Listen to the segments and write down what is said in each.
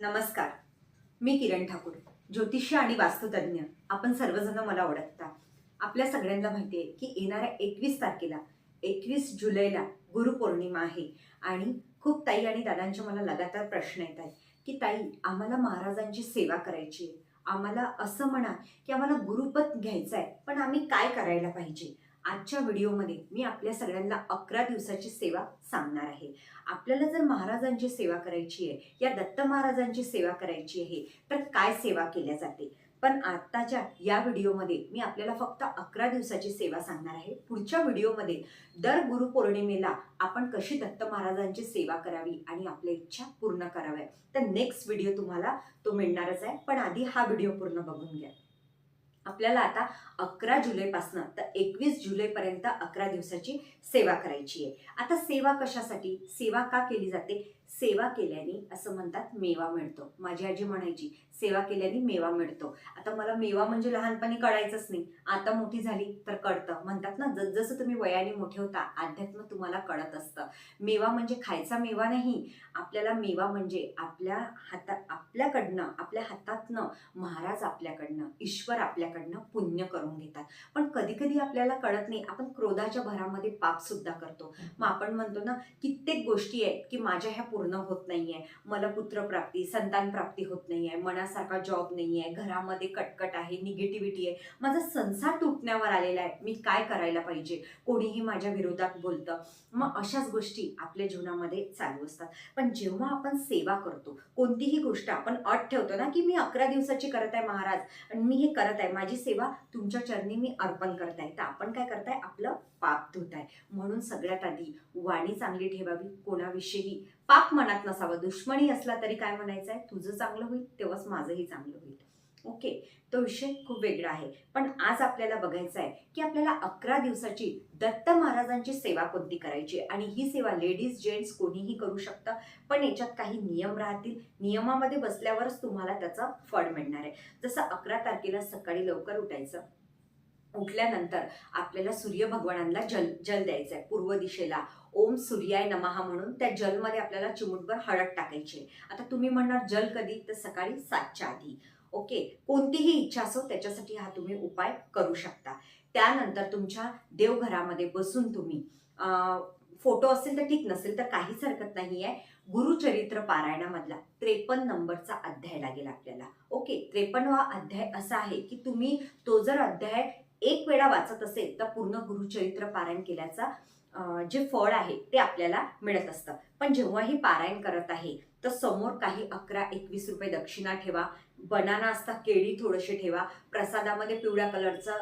नमस्कार. मी किरण ठाकूर ज्योतिष्य आणि वास्तुतज्ञ आपण सर्वजण मला ओळखता. आपल्या सगळ्यांना माहिती आहे की येणाऱ्या एकवीस तारखेला एकवीस जुलैला गुरुपौर्णिमा आहे आणि खूप ताई आणि दादांचे मला लगातार प्रश्न येत आहेत की ताई आम्हाला महाराजांची सेवा करायची आहे. आम्हाला असं म्हणा की आम्हाला गुरुपद घ्यायचं आहे पण आम्ही काय करायला पाहिजे? आजच्या व्हिडिओमध्ये मी आपल्या सगळ्यांना अकरा दिवसाची सेवा सांगणार आहे. आपल्याला जर महाराजांची सेवा करायची आहे या दत्त महाराजांची सेवा करायची आहे तर काय सेवा केल्या जाते? पण आत्ताच्या या व्हिडिओमध्ये मी आपल्याला फक्त अकरा दिवसाची सेवा सांगणार आहे. पुढच्या व्हिडिओमध्ये दर गुरुपौर्णिमेला आपण कशी दत्त महाराजांची सेवा करावी आणि आपल्या इच्छा पूर्ण कराव्या तर नेक्स्ट व्हिडिओ तुम्हाला तो मिळणारच आहे. पण आधी हा व्हिडिओ पूर्ण बघून घ्या. आपल्याला आता अकरा जुलैपासनं तर एकवीस जुलैपर्यंत अकरा दिवसाची सेवा करायची आहे. आता सेवा कशासाठी? सेवा का केली जाते? सेवा केल्याने असं म्हणतात मेवा मिळतो. माझी आजी म्हणायची सेवा केल्याने मेवा मिळतो. आता मला मेवा म्हणजे लहानपणी कळायचंच नाही. आता मोठी झाली तर कळतं. म्हणतात ना जसजसं तुम्ही वयाने मोठे होता अध्यात्म तुम्हाला कळत असतं. मेवा म्हणजे खायचा मेवा नाही. आपल्याला मेवा म्हणजे आपल्या हातात आपल्याकडनं आपल्या हातातनं महाराज आपल्याकडनं ईश्वर आपल्याकडनं पुण्य करून घेतात. पण कधी कधी आपल्याला कळत नाही. आपण क्रोधाच्या भरामध्ये पाप सुद्धा करतो. मग आपण म्हणतो ना कित्येक गोष्टी आहेत की माझ्या ह्या पूर्ण होत नाहीये. मला पुत्रप्राप्ती संतान प्राप्ती होत नाहीये. मनासारखा जॉब नाहीये. घरामध्ये कटकट आहे निगेटिव्हिटी आहे. माझा संसार तुटण्यावर आलेला आहे. मी काय करायला पाहिजे? कोणीही माझ्या विरोधात बोलतं. मग अशाच गोष्टी आपल्या जीवनामध्ये चालू असतात. पण जेव्हा आपण सेवा करतो कोणतीही गोष्ट आपण अट ठेवतो ना की मी अकरा दिवसाची करत आहे महाराज आणि मी हे करत आहे माझी सेवा तुमच्या चरणी मी अर्पण करत आहे. तर आपण काय करताय आपलं पाप धुत आहे म्हणून सगळ्यात आधी वाणी चांगली ठेवावी कोणाविषयी पाप मनात नसावा दुश्मनी असला तरी काय म्हणायचं आहे तुझं चांगलं होईल तेव्हाच माझंही चांगलं होईल. ओके? तो विषय खूप वेगळा आहे. पण आज आपल्याला बघायचं आहे की आपल्याला अकरा दिवसाची दत्त महाराजांची सेवा कोणती करायची? आणि ही सेवा लेडीज जेंट्स कोणीही करू शकतं? पण याच्यात काही नियम राहतील? नियमामध्ये बसल्यावरच तुम्हाला त्याचं फळ मिळणार आहे. जसं अकरा तारखेला सकाळी लवकर उठायचं उठल्यानंतर आपल्याला सूर्य भगवानांना जल जल द्यायचं आहे पूर्व दिशेला. ओम सूर्याय नमहा म्हणून त्या जलमध्ये आपल्याला चिमुटभर हळद टाकायची आता तुम्ही म्हणणार जल कधी? तर सकाळी सातच्या आधी. ओके? कोणतीही इच्छा असो त्याच्यासाठी हा तुम्ही उपाय करू शकता. त्यानंतर तुमच्या देवघरामध्ये बसून तुम्ही फोटो असेल तर ठीक नसेल तर काहीच हरकत नाही आहे गुरुचरित्र पारायणामधला त्रेपन्न नंबरचा अध्याय लागेल आपल्याला. ओके? त्रेपन्नवा अध्याय असा आहे की तुम्ही तो जर अध्याय एक वेळा वाचत असेल तर पूर्ण गुरुचरित्र पारायण केल्याचा जे फळ आहे ते आपल्याला मिळत असतं. पण जेव्हाही पारायण करत आहे तर समोर काही अकरा एकवीस रुपये दक्षिणा ठेवा बनाना असता केळी थोडेसे ठेवा प्रसादामध्ये पिवळ्या कलरचा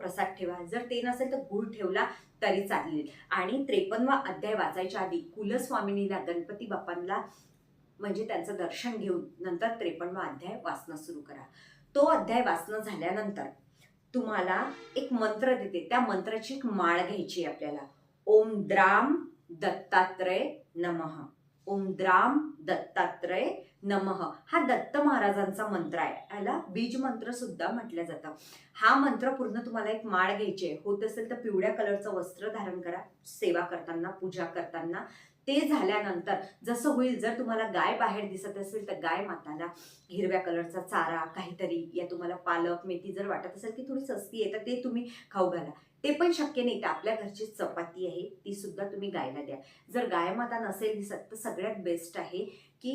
प्रसाद ठेवा. जर ते नसेल तर गुळ ठेवला तरी चालेल. आणि त्रेपन्नवा अध्याय वाचायच्या आधी कुलस्वामिनीला गणपती बाप्पांना म्हणजे त्यांचं दर्शन घेऊन नंतर त्रेपन्नवा अध्याय वाचणं सुरू करा. तो अध्याय वाचणं झाल्यानंतर तुम्हाला एक मंत्र देते. त्या मंत्राची एक माळ घ्यायची आहे आपल्याला. ओम द्राम दत्तात्रय नमः. ओम द्राम दत्तात्रय नमः. हा दत्त महाराजांचा मंत्र आहे. ह्याला बीज मंत्र सुद्धा म्हटलं जातं. हा मंत्र पूर्ण तुम्हाला एक माळ घ्यायची आहे. होत असेल तर पिवळ्या कलरचं वस्त्र धारण करा. सेवा करताना पूजा करताना ते झाल्यानंतर जसं होईल जर तुम्हाला गाय बाहेर दिसत असेल तर गाय माताला हिरव्या कलरचा चारा काहीतरी या तुम्हाला पालक मेथी जर वाटत असेल की थोडी सस्ती आहे तर ते तुम्ही खाऊ घाला. ते पण शक्य नाही तर आपल्या घरची चपाती आहे ती सुद्धा तुम्ही गायला द्या. जर गाय माता नसेल दिसत तर सगळ्यात बेस्ट आहे की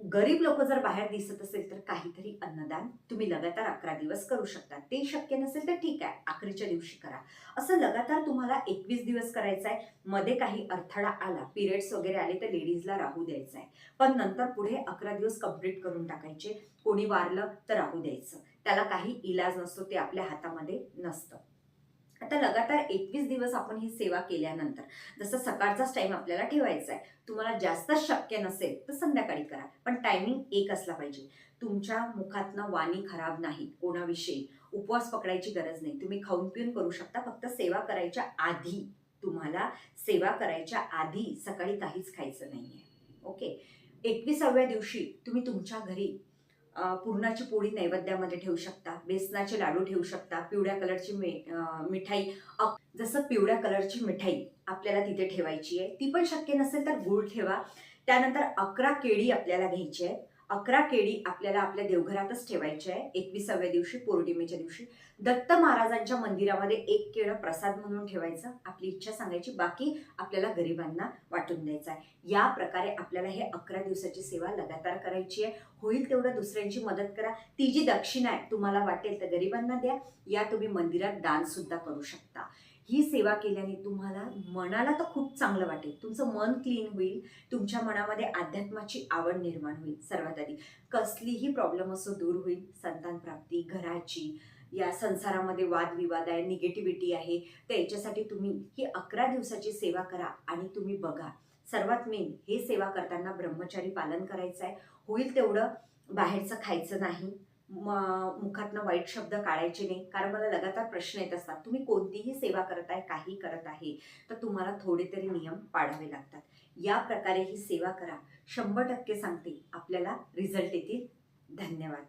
गरीब लोक जर बाहेर दिसत असेल तर काहीतरी अन्नदान तुम्ही लगातार अकरा दिवस करू शकता. ते शक्य नसेल तर ठीक आहे अकरीच्या दिवशी करा. असं लगातार तुम्हाला एकवीस दिवस करायचं आहे मध्ये काही अडथळा आला पिरियड्स वगैरे आले तर लेडीजला राहू द्यायचं आहे पण नंतर पुढे अकरा दिवस कंप्लीट करून टाकायचे कोणी वारलं तर राहू द्यायचं. त्याला काही इलाज नसतो ते आपल्या हातामध्ये नसतं. आता लगातार एकवीस दिवस आपण ही सेवा केल्यानंतर जसं सकाळचाच टाइम आपल्याला ठेवायचा आहे तुम्हाला जास्त शक्य नसेल तर संध्याकाळी करा. पण टायमिंग एक असला पाहिजे. तुमच्या मुखातनं वाणी खराब नाही कोणाविषयी उपवास पकडायची गरज नाही. तुम्ही खाऊन पिऊन करू शकता फक्त सेवा करायच्या आधी तुम्हाला सेवा करायच्या आधी सकाळी काहीच खायचं नाहीये. ओके? एकविसाव्या दिवशी तुम्ही तुमच्या घरी पुरणाची पोळी नैवेद्यामध्ये ठेवू शकता बेसनाचे लाडू ठेवू शकता पिवळ्या कलरची मिठाई जसं पिवळ्या कलरची मिठाई आपल्याला तिथे ठेवायची आहे. ती पण शक्य नसेल तर गुळ ठेवा. त्यानंतर अकरा केळी आपल्याला घ्यायची आहे अकरा केळी आपल्याला आपल्या देवघरातच ठेवायची आहे. एकविसाव्या दिवशी पौर्णिमेच्या दिवशी. दत्त महाराजांच्या मंदिरामध्ये एक केळं प्रसाद म्हणून ठेवायचं. आपली इच्छा सांगायची बाकी आपल्याला गरिबांना वाटून द्यायचं आहे. या प्रकारे आपल्याला हे अकरा दिवसाची सेवा लगातार करायची आहे. होईल तेवढं दुसऱ्यांची मदत करा. ती जी दक्षिणा आहे तुम्हाला वाटेल तर गरिबांना द्या. या तुम्ही मंदिरात दानसुद्धा करू शकता. ही सेवा केल्याने तुम्हाला मनाला तर खूप चांगलं वाटेल. तुमचं मन क्लीन होईल तुमच्या मनामध्ये अध्यात्माची आवड निर्माण होईल सर्वात आधी. कसलीही प्रॉब्लेम असो दूर होईल संतान प्राप्ती घराची या संसारामध्ये वादविवाद आहे निगेटिव्हिटी आहे तर याच्यासाठी तुम्ही ही अकरा दिवसाची सेवा करा आणि तुम्ही बघा. सर्वात मेन हे सेवा करताना ब्रह्मचारी पालन करायचं आहे होईल तेवढं बाहेरचं खायचं नाही. मुखातनं वाईट शब्द काढायचे नाही. कारण मला लगातार प्रश्न येत असतात तुम्ही कोणतीही सेवा करत आहे काही करत आहे तर तुम्हाला थोडे तरी नियम पाळावे लागतात. या प्रकारे ही सेवा करा. शंभर टक्के सांगते आपल्याला रिझल्ट येतील. धन्यवाद.